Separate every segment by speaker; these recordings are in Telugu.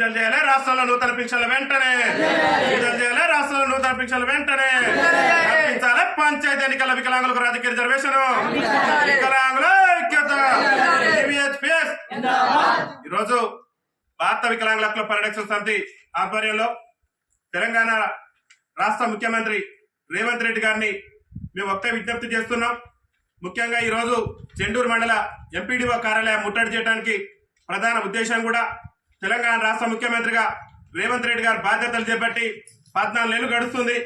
Speaker 1: రాష్ట్రంలో నూతన పింఛన్లు వెంటనే. విడుదల చేయాలి? రాష్ట్రంలో నూతన పింఛన్లు వెంటనే. కల్పించాలి పంచాయతీ ఎన్నికల వికలాంగులకు రాజకీయ రిజర్వేషన్. వికలాంగుల ఐక్యత. ఈరోజు భారత వికలాంగుల హక్కుల పరిరక్షణ సమితి ఆధ్వర్యంలో తెలంగాణ రాష్ట్ర ముఖ్యమంత్రి రేవంత్ రెడ్డి గారిని మేము ఒకే విజ్ఞప్తి చేస్తున్నాం. ముఖ్యంగా ఈరోజు చెండూరు మండల ఎంపీడీఓ కార్యాలయం ముట్టడి చేయడానికి ప్రధాన ఉద్దేశం కూడా తెలంగాణ రాష్ట్ర ముఖ్యమంత్రిగా రేవంత్ రెడ్డి గారు బాధ్యతలు చేపట్టి పద్నాలుగు నెలలు గడుస్తుంది.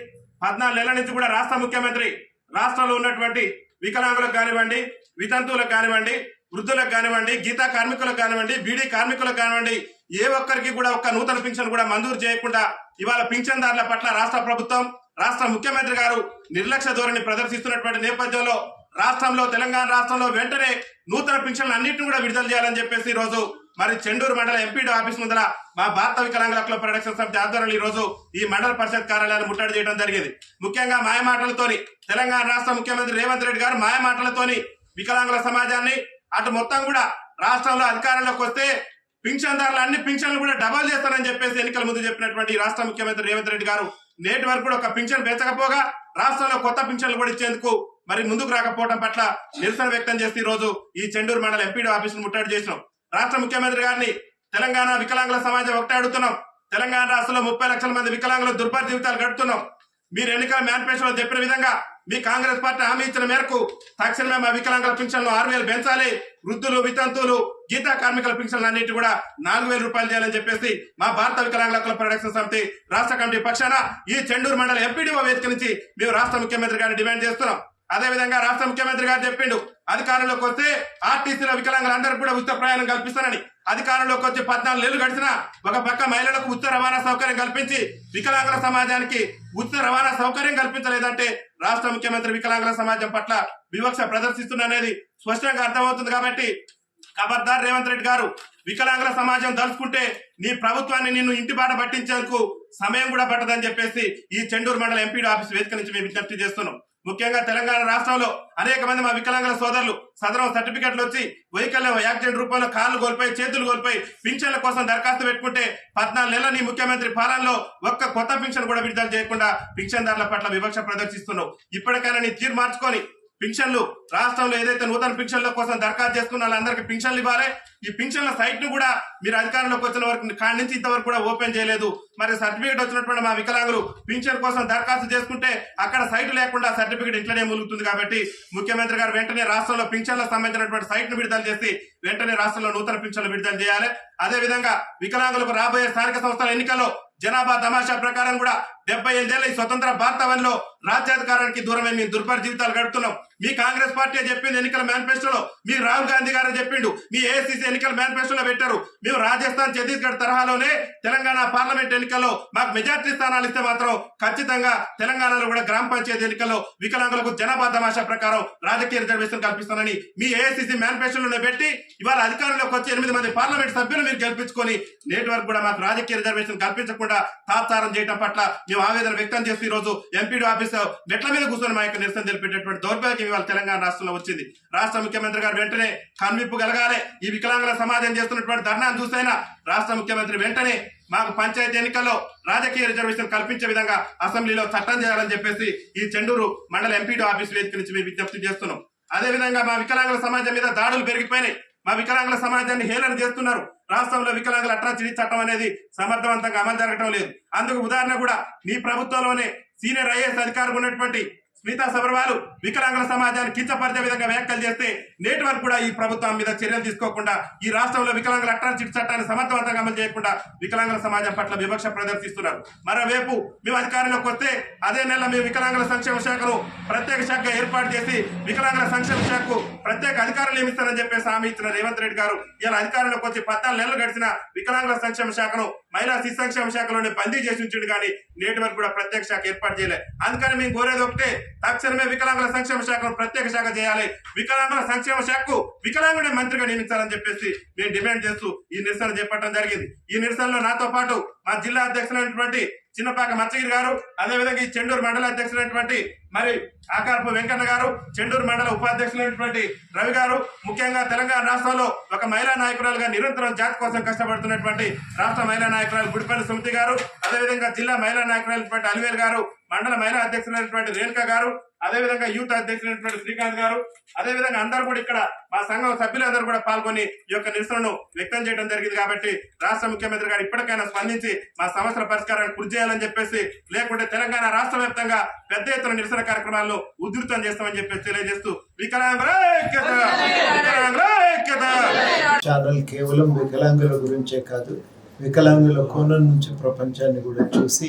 Speaker 1: పద్నాలుగు నెలల నుంచి కూడా రాష్ట్ర ముఖ్యమంత్రి రాష్ట్రంలో ఉన్నటువంటి వికలాంగులకు కానివ్వండి వితంతువులకు కానివ్వండి వృద్ధులకు కానివ్వండి గీతా కార్మికులకు కానివ్వండి బీడీ కార్మికులకు కానివ్వండి ఏ ఒక్కరికి కూడా ఒక్క నూతన పింఛన్ కూడా మంజూరు చేయకుండా ఇవాళ పింఛన్దారుల పట్ల రాష్ట్ర ప్రభుత్వం రాష్ట్ర ముఖ్యమంత్రి గారు నిర్లక్ష్య ధోరణి ప్రదర్శిస్తున్నటువంటి నేపథ్యంలో రాష్ట్రంలో తెలంగాణ రాష్ట్రంలో వెంటనే నూతన పింఛన్లు అన్నింటిని కూడా విడుదల చేయాలని చెప్పేసి ఈ రోజు మరి చెండూరు మండల ఎంపీడీ ఆఫీస్ ముందర మా భారత వికలాంగుల క్లబ్ పరిరక్షణ సమితి ఆధ్వర్యంలో ఈ రోజు ఈ మండల పరిషత్ కార్యాలయాన్ని ముట్టడి చేయడం జరిగింది. ముఖ్యంగా మాయమాటలతోని తెలంగాణ రాష్ట్ర ముఖ్యమంత్రి రేవంత్ రెడ్డి గారు మాయమాటలతోని వికలాంగుల సమాజాన్ని అటు మొత్తం కూడా రాష్ట్రంలో అధికారంలోకి వస్తే పింఛన్దారులు అన్ని పింఛన్లు కూడా డబల్ చేస్తారని చెప్పేసి ఎన్నికల ముందు చెప్పినటువంటి రాష్ట్ర ముఖ్యమంత్రి రేవంత్ రెడ్డి గారు నేటి వరకు కూడా ఒక పింఛన్ పెంచకపోగా రాష్ట్రంలో కొత్త పింఛన్లు కూడా ఇచ్చేందుకు మరి ముందుకు రాకపోవడం పట్ల నిరసన వ్యక్తం చేసి ఈ రోజు ఈ చెండూరు మండల ఎంపీడీ ఆఫీసును ముట్టడి చేసినాం. రాష్ట్ర ముఖ్యమంత్రి గారిని తెలంగాణ వికలాంగుల సమాజం ఒకటే అడుగుతున్నాం. తెలంగాణ రాష్ట్రంలో ముప్పై లక్షల మంది వికలాంగులు దుర్భర జీవితాలు గడుపుతున్నాం. మీరు ఎన్నికల మేనిఫెస్టోలో చెప్పిన విధంగా మీ కాంగ్రెస్ పార్టీ హామీ ఇచ్చిన మేరకు తక్షణమే మా వికలాంగుల పింఛన్లు ఆరు వేలు పెంచాలి. వృద్ధులు వితంతువులు గీతా కార్మికుల పింఛన్లు అన్నిటి కూడా నాలుగు వేల రూపాయలు చేయాలని చెప్పేసి మా భారత వికలాంగుల హక్కుల పరిరక్షణ సమితి రాష్ట్ర కమిటీ పక్షాన ఈ చెండూరు మండల ఎంపీడీఓ వేదిక నుంచి మేము రాష్ట్ర ముఖ్యమంత్రి గారిని డిమాండ్ చేస్తున్నాం. అదే విధంగా రాష్ట్ర ముఖ్యమంత్రి గారు చెప్పిండు అధికారంలోకి వస్తే ఆర్టీసీలో వికలాంగులందరికీ కూడా ఉచిత ప్రయాణం కల్పిస్తానని. అధికారంలోకి వచ్చి పద్నాలుగు నెలలు గడిచినా ఒక పక్క మహిళలకు ఉచిత రవాణా సౌకర్యం కల్పించి వికలాంగుల సమాజానికి ఉచిత రవాణా సౌకర్యం కల్పించలేదంటే రాష్ట్ర ముఖ్యమంత్రి వికలాంగుల సమాజం పట్ల వివక్ష ప్రదర్శిస్తున్నది స్పష్టంగా అర్థమవుతుంది కాబట్టి ఖబర్దార్ రేవంత్ రెడ్డి గారు వికలాంగుల సమాజం దలుచుకుంటే నీ ప్రభుత్వాన్ని నిన్ను ఇంటి బాట పట్టించేందుకు సమయం కూడా పట్టదని చెప్పేసి ఈ చెండూరు మండల ఎంపీడీ ఆఫీస్ వేదిక నుంచి మేము విజ్ఞప్తి చేస్తున్నాం. ముఖ్యంగా తెలంగాణ రాష్ట్రంలో అనేక మంది మా వికలాంగుల సోదరులు సదరం సర్టిఫికెట్లు వచ్చి వైకల్యం యాక్సిడెంట్ రూపంలో కాళ్ళు కోల్పోయి చేతులు కోల్పోయి పింఛన్ల కోసం దరఖాస్తు పెట్టుకుంటే పద్నాలుగు నెలల నీ ముఖ్యమంత్రి పాలనలో ఒక్క కొత్త పింఛన్ కూడా విడుదల చేయకుండా పింఛన్దారుల పట్ల వివక్ష ప్రదర్శిస్తున్నావు. ఇప్పటికైనా నీ తీర్మార్చుకొని పింఛన్లు రాష్ట్రంలో ఏదైతే నూతన పింఛన్ల కోసం దరఖాస్తు చేసుకున్న వాళ్ళందరికీ పింఛన్లు ఇవ్వాలి. ఈ పింఛన్ల సైట్ను కూడా మీరు అధికారంలోకి వచ్చిన వరకు కాడి నుంచి ఇంతవరకు కూడా ఓపెన్ చేయలేదు. మరి సర్టిఫికేట్ వచ్చినటువంటి మా వికలాంగులు పింఛన్ కోసం దరఖాస్తు చేసుకుంటే అక్కడ సైట్ లేకుండా సర్టిఫికేట్ ఇంట్లోనే ములుగుతుంది కాబట్టి ముఖ్యమంత్రి గారు వెంటనే రాష్ట్రంలో పింఛన్లకు సంబంధించినటువంటి సైట్ను విడుదల చేసి వెంటనే రాష్ట్రంలో నూతన పింఛన్లు విడుదల చేయాలి. అదే విధంగా వికలాంగులకు రాబోయే స్థానిక సంస్థల ఎన్నికల్లో జనాభా తమాషా ప్రకారం కూడా డెబ్బై ఐదేళ్ళ ఈ స్వతంత్ర భారతవనిలో రాజ్యాధికారానికి దూరమే మేము దుర్భర జీవితాలు గడుపుతున్నాం. మీ కాంగ్రెస్ పార్టీ చెప్పింది ఎన్నికల మేనిఫెస్టోలో. మీ రాహుల్ గాంధీ గారు చెప్పిండు. మీ ఏఐసిసి ఎన్నికల మేనిఫెస్టోలో పెట్టారు. మేము రాజస్థాన్ ఛత్తీస్గఢ్ తరహాలోనే తెలంగాణ పార్లమెంట్ ఎన్నికల్లో మాకు మెజార్టీ స్థానాలు ఇస్తే మాత్రం ఖచ్చితంగా తెలంగాణలో కూడా గ్రామ పంచాయతీ ఎన్నికల్లో వికలాంగులకు జనాభా తమాషా ప్రకారం రాజకీయ రిజర్వేషన్ కల్పిస్తానని మీ ఏఐసిసి మేనిఫెస్టోలోనే పెట్టి ఇవాళ అధికారంలోకి వచ్చి ఎనిమిది మంది పార్లమెంట్ సభ్యులు మీరు గెలిపించుకొని నేటి వరకు కూడా మాకు రాజకీయ రిజర్వేషన్ కల్పించకుండా తాత్సారం చేయడం పట్ల మేము ఆవేదన వ్యక్తం చేస్తూ ఈ రోజు ఎంపీడీ ఆఫీస్ మెట్ల మీద కూర్చొని మా యొక్క నిరసన తెలిపేటటువంటి దౌర్భాగ్యం ఇవాళ తెలంగాణ రాష్ట్రంలో వచ్చింది. రాష్ట్ర ముఖ్యమంత్రి గారు వెంటనే కన్విప్పు కలగాలి. ఈ వికలాంగుల సమాజం చేస్తున్నటువంటి ధర్నాను చూసైనా రాష్ట్ర ముఖ్యమంత్రి వెంటనే మాకు పంచాయతీ ఎన్నికల్లో రాజకీయ రిజర్వేషన్ కల్పించే విధంగా అసెంబ్లీలో చట్టం చేయాలని చెప్పేసి ఈ చెండూరు మండల ఎంపీడీ ఆఫీస్ వేదిక నుంచి మేము విజ్ఞప్తి చేస్తున్నాం. అదే విధంగా మా వికలాంగుల సమాజం మీద దాడులు పెరిగిపోయినాయి. మా వికలాంగుల సమాజాన్ని హేళన చేస్తున్నారు. రాష్ట్రంలో వికలాంగుల అట్రాసిటీ చట్టం అనేది సమర్థవంతంగా అమలు జరగడం లేదు. అందుకు ఉదాహరణ కూడా నీ ప్రభుత్వంలోనే సీనియర్ ఐఏఎస్ అధికారులు ఉన్నటువంటి స్మితా సబర్వాలు వికలాంగుల సమాజాన్ని కించపరిచే విధంగా వ్యాఖ్యలు చేస్తే నేటి వరకు కూడా ఈ ప్రభుత్వం మీద చర్యలు తీసుకోకుండా ఈ రాష్ట్రంలో వికలాంగుల అట్రాన్సిటీ చట్టాన్ని సమర్థవంతంగా అమలు చేయకుండా వికలాంగుల సమాజం పట్ల వివక్ష ప్రదర్శిస్తున్నారు. మరోవైపు మేము అధికారంలోకి వస్తే అదే నెల మేము వికలాంగుల సంక్షేమ శాఖను ప్రత్యేక శాఖ ఏర్పాటు చేసి వికలాంగుల సంక్షేమ శాఖకు ప్రత్యేక అధికారులు నియమిస్తారని చెప్పేసి హామీ ఇచ్చిన రేవంత్ రెడ్డి గారు ఇలా అధికారంలోకి వచ్చి పద్నాలుగు నెలలు గడిచిన వికలాంగుల సంక్షేమ శాఖను మహిళా శిశు సంక్షేమ శాఖలోనే బందీ చేసి ఉంచుడు కానీ నేటి వరకు కూడా ప్రత్యేక శాఖ ఏర్పాటు చేయలేదు అందుకని మేము కోరేది ఒకటే తక్షణమే వికలాంగుల సంక్షేమ శాఖను ప్రత్యేక శాఖ చేయాలి. వికలాంగుల సంక్షేమ శాఖకు వికలాంగుడే మంత్రిగా నియమించాలని చెప్పేసి మేము డిమాండ్ చేస్తూ ఈ నిరసన చేపట్టడం జరిగింది. ఈ నిరసనలో నాతో పాటు మా జిల్లా అధ్యక్షులైనటువంటి చిన్నపాక మచ్చగిరి గారు అదేవిధంగా ఈ చెండూరు మండల అధ్యక్షులైనటువంటి మరి ఆకారపు వెంకన్న గారు చెండూరు మండల ఉపాధ్యక్షులైనటువంటి రవి గారు ముఖ్యంగా తెలంగాణ రాష్ట్రంలో ఒక మహిళా నాయకురాలుగా నిరంతరం జాతి కోసం కష్టపడుతున్నటువంటి రాష్ట్ర మహిళా నాయకురాలు గుడిపల్లి సుమతి గారు అదేవిధంగా జిల్లా మహిళా నాయకురాలైనటువంటి అలివేలు గారు మండల మహిళా అధ్యక్షులైనటువంటి రేణుక గారు అదేవిధంగా యూత్ అధ్యక్షులైనటువంటి శ్రీకాంత్ గారు అదేవిధంగా అందరూ కూడా ఇక్కడ మా సంఘం సభ్యులందరూ కూడా పాల్గొని ఈ యొక్క నిరసనను వ్యక్తం చేయడం జరిగింది కాబట్టి రాష్ట్ర ముఖ్యమంత్రి గారు ఇప్పటికైనా స్పందించి మా సమస్యల పరిష్కారాన్ని కృషి చేయాలని చెప్పేసి లేకుంటే తెలంగాణ రాష్ట్ర వ్యాప్తంగా పెద్ద ఎత్తున నిరసన కార్యక్రమాల్లో ఉధృతం చేస్తామని చెప్పేసి తెలియజేస్తూ వికలాంగుల
Speaker 2: ఛానల్ కేవలం వికలాంగుల గురించే కాదు వికలాంగుల కోణం నుంచి ప్రపంచాన్ని కూడా చూసి